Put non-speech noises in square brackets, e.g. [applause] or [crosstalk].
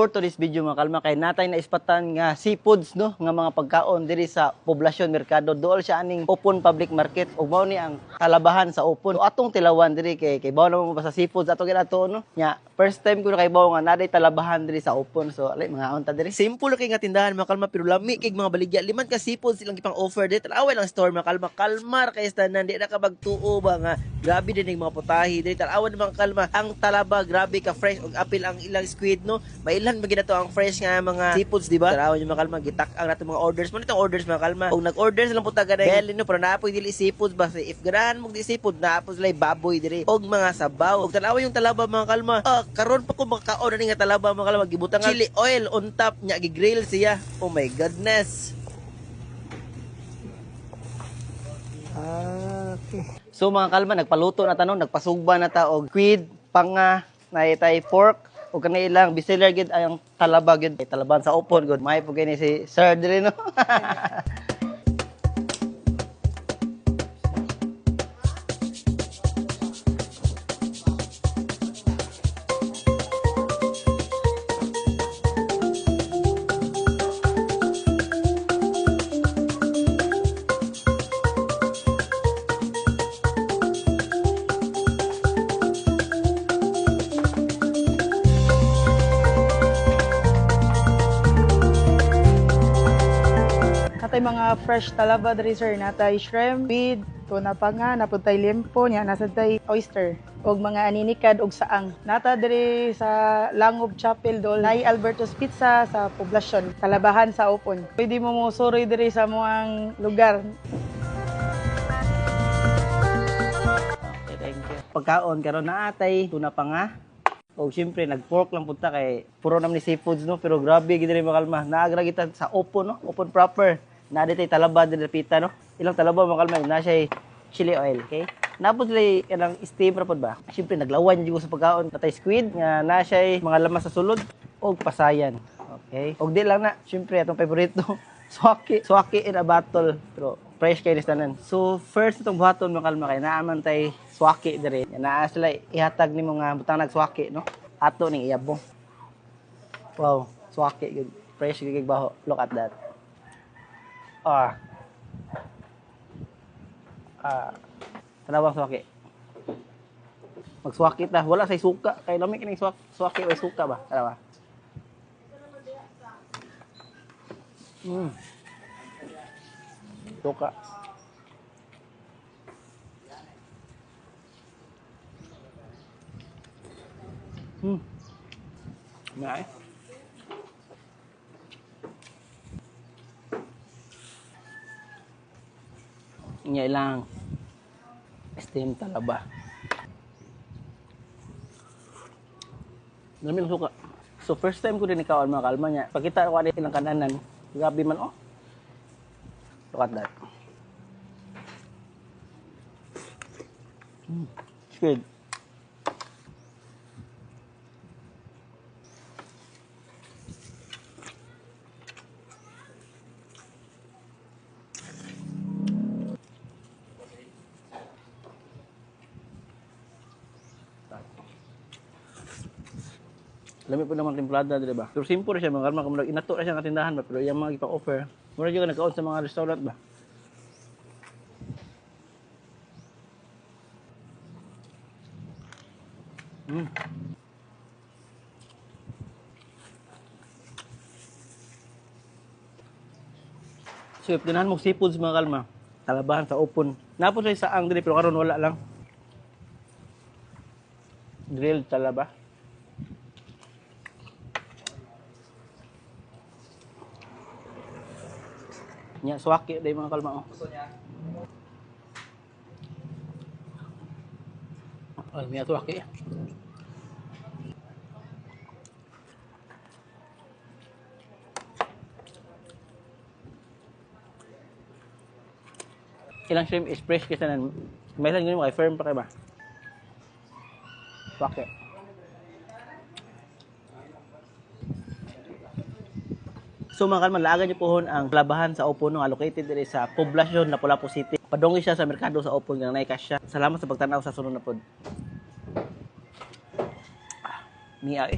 For today's video mga kalma kay natay na ispatan nga seafoods no? Nga mga pagkaon diri sa poblasyon merkado. Dool siya aning open public market ug mao ni ang kalabahan sa open. So, atong tilawan diri kay kay bawo naman sa seafoods ato ginato no? Nya first time ko na kay bawo nga naday talabahan diri sa open. So alay mga unta diri. Simple kay nga tindahan mga kalma pero lami kay mga baligya. Liman ka seafood silang gipang offer. Dit away lang store mga kalma. Kalmar kay tanan di na ka magtuo ba nga grabe din yung mga putahi dili talawan mga kalma. Ang talaba grabe ka fresh. Ug apil ang ilang squid no? Mailan ba ginato ang fresh nga mga seafoods di ba? Talawan yung mga kalma. Gitak ang nato mga orders. Mo nitong orders mga kalma. Ug nag-order sila po taga belly no? Pero naapoy dili seafood ba? If ganahan mo di seafood naapoy sila yung baboy diri. Og mga sabaw. Ug talawa yung talaba mga kalma. Ah, karon pa ko makakaon ani nga talaba mga kalma. Gibutang chili oil on top. Nya gigrill siya. Oh my goodness. Ah, okay. So mga kalma, nagpaluto na tanong, nagpasugba na ta og squid, panga, naitay pork, o kanay ilang bestseller gid ang talaba gid. Talaban sa upon gud. May po gani si Sir diri [laughs] Natay mga fresh talaba diri sir, natay shrimp, squid, tuna pa nga, napuntay limpo, nya nasa tay oyster og mga aninikad og saang. Nata diri sa Langob Chapel dol nay Alberto's Pizza sa poblasyon, talabahan sa Upon. Pwede mo mo suroy diri sa muang lugar. Okay, thank you. Pagkaon karon na atay tuna pa nga. O syempre nag-pork lang punta kay puro naman ni seafoods no pero grabe gid diri mga kalma. Naagra kita sa open no, open proper. Na dito talaba diri pita no. Ilang talaba mga kalma na siya chili oil, okay? Napod sila kanang steam ra pod ba? Syempre naglawan jud sa pagkaon natay squid nga na siya mga lamas sa sulod og pasayan. Okay? Og di lang na, syempre atong favorito [laughs] swaki, swaki in a bottle. Pero fresh kayo ni tanan. So first itong buhaton mga kalma kay naaman tay swaki diri. Naa sila ihatag ni mga butang nagswaki no. Ato ning iyabong. Wow, swaki good. Fresh gig baho. Look at that. Ah. Ah. Tanawang swaki. Magswaki ta. Wala say suka. Kay lami kining swak swaki way suka ba? Tanawa. Mm. Suka. Hmm. Nga eh. Nga lang. Steam talaba. Dami ng suka. So first time ko din ikaw mga kalma niya. Pagkita ko ano ilang kananan. Grabe man oh. Look at that. Mm. It's good. Lami po naman timplada, di ba? Pero simple siya, mga kalma. Kung inato na siya nga tindahan ba? Pero yung mga ipa-offer, mura juga nagkaon sa mga restaurant ba? Mm. So, if dinahan mo seafoods mga kalma, talabahan sa open. Napos sa saang dili, pero karon wala lang. Grilled talaba. Nya swaki day mga kalma oh. Ay, miya swaki. Ilang shrimp is fresh kasi nan. May lang ganun kay firm pa kay ba? Swaki. So mga kalman, laagan niyo pohon ang labahan sa Opon nga located diri sa poblasyon na Lapu City. Padungi siya sa merkado sa Opon nga naika siya. Salamat sa pagtanaw sa sunod na pod. Ah, Mia eh.